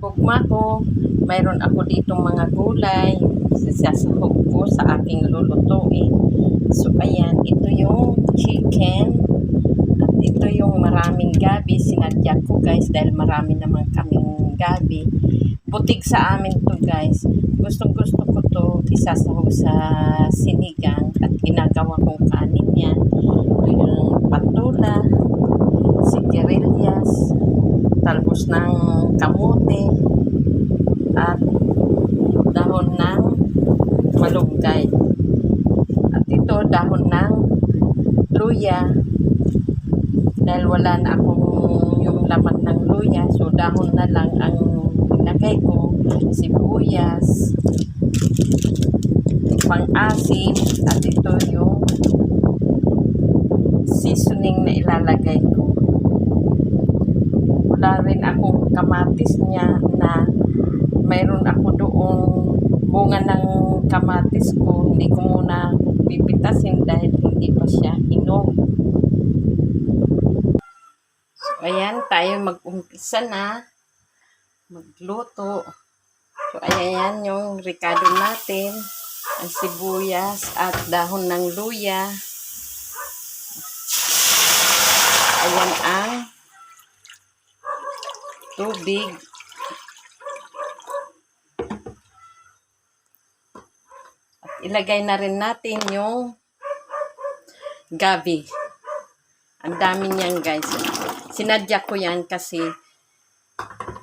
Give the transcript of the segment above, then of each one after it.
gugma ko, mayroon ako dito mga gulay. Sasahog ko sa aking lulutuin. So, ayan, ito yung chicken. At ito yung maraming gabi. Sinadya ko guys dahil marami naman kaming gabi. Butig sa amin to guys. Gustong gusto ko to isasahog sa sinigang at ginagawa kong kanin yan. Ito yung patula, sigarilyas, talbos ng kamote, at dahon ng malunggay. At ito, dahon ng luya. Dahil wala na akong yung laman ng luya, so dahon na lang ang nilagay ko. Sibuyas, pang-asim, at ito yung seasoning na ilalagay ko. Wala rin akong kamatis niya na mayroon ako doong bunga ng kamatis ko. Hindi ko muna pipitasin dahil hindi pa siya hinog. So, ayan, tayo mag-umpisa na magluto. So, ayan yung ricado natin. Ang sibuyas at dahon ng luya. Ayan ang tubig. At ilagay na rin natin yung gabi. Ang dami niyan guys. Sinadya ko yan kasi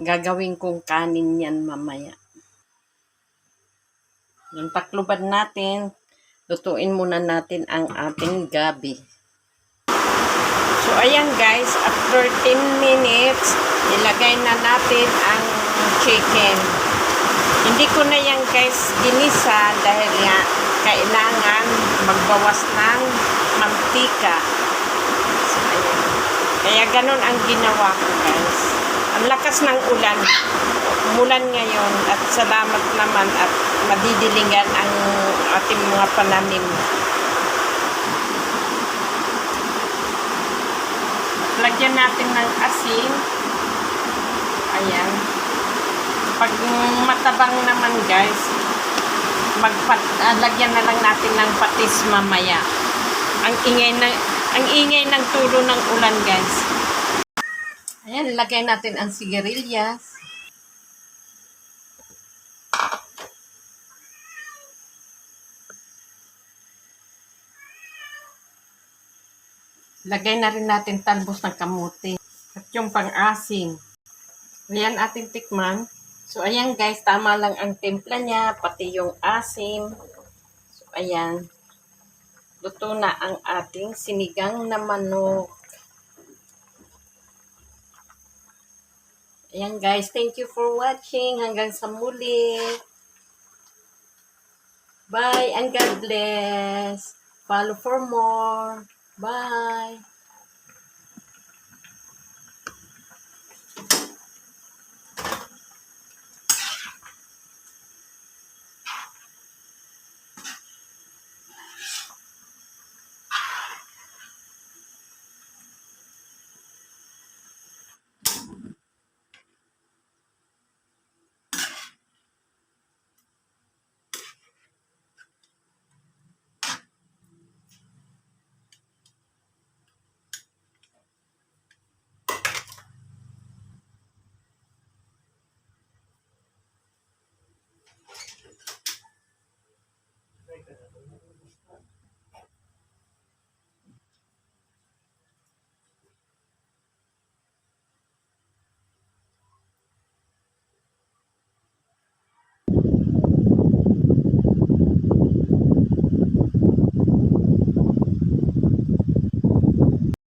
gagawin kong kanin yan mamaya. Yung takluban natin, lutuin muna natin ang ating gabi. So, ayan guys, after 10 minutes, ilagay na natin ang chicken. Hindi ko na yan guys ginisa dahil kailangan magbawas ng mantika. So, ayan. Kaya ganun ang ginawa ko guys. Ang lakas ng ulan. Umulan ngayon at salamat naman at madidilingan ang ating mga pananim. Lagyan natin ng asin. Ayan. Pag matabang naman guys, magpat ah, lagyan na lang natin ng patis mamaya. Ang ingay na ang ingay ng tulo ng ulan guys. Ayan, lagay natin ang sigarilyas. Lagay na rin natin talbos ng kamote. At yung pang-asim. Ayan ating tikman. So, ayan guys, tama lang ang timpla niya, pati yung asim. So, ayan. Luto na ang ating sinigang na manok. Ayan guys, thank you for watching. Hanggang sa muli. Bye and God bless. Follow for more. Bye.